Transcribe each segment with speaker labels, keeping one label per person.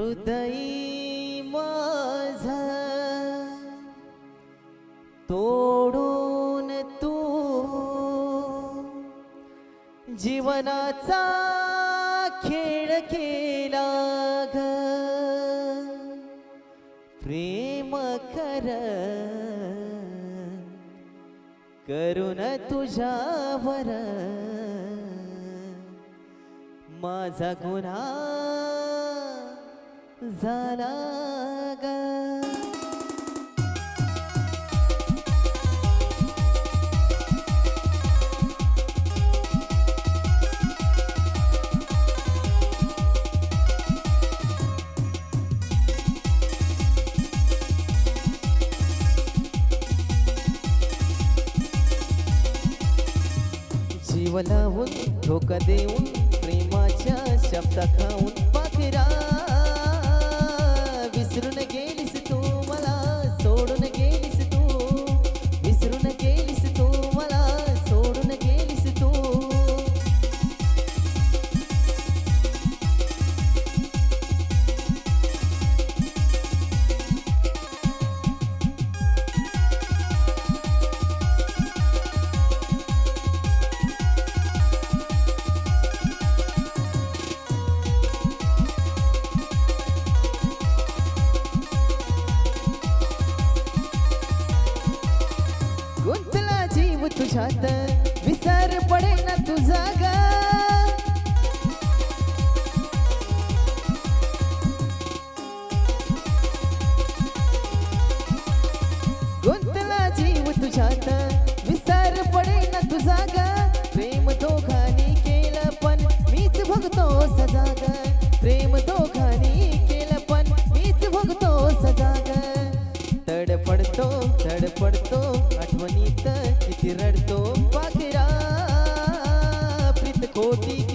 Speaker 1: हृदय माझ तोडून तू जीवनाचा खेळ केला ग. प्रेम कर. करून तुझ्यावर. माझा गुन्हा झाला ग. जीव लावून धोका देऊन प्रेमाच्या शब्द खाऊन पाखरा जीव विसर पडे ना तुझा ग. गुंतला जीव तुझ्यात विसर पडे ना तुझा ग. ক্ষতি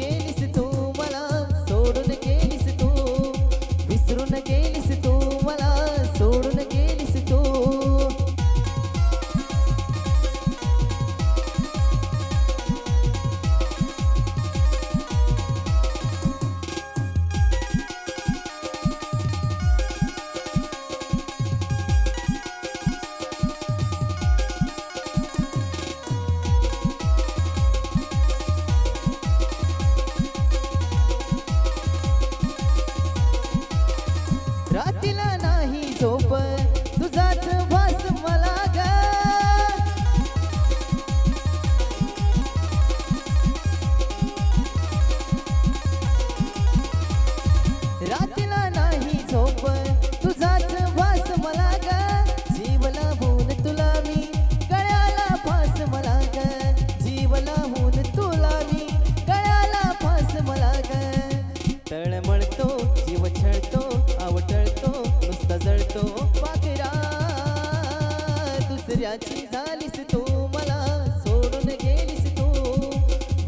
Speaker 1: दुसऱ्याची झालीस तू मला सोडून गेलीस तू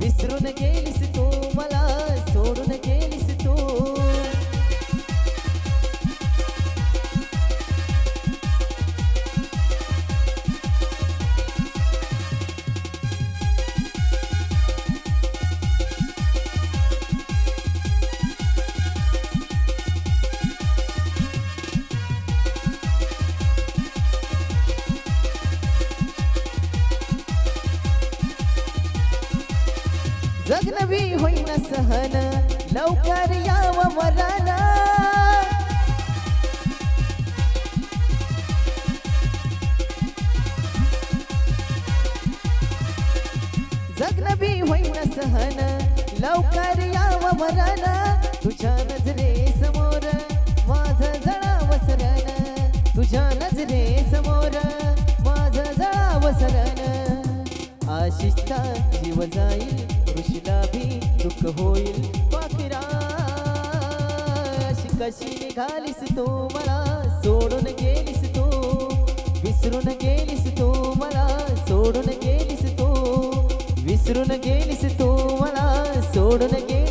Speaker 1: विसरून गेलीस जगनवी होईन सहन. लवकर याव मरण जगनवी होईन सहन. लवकर याव मरण तुझ्या नजरे आशिषचा जीव जाईल ऋषीला भी दुःख होईल पाखरा अशी कशी निघालीस तू मला सोडून गेलीस तू विसरून गेलीस तू मला सोडून गेलीस तू विसरून गेलीस तू मला सोडून गेलीस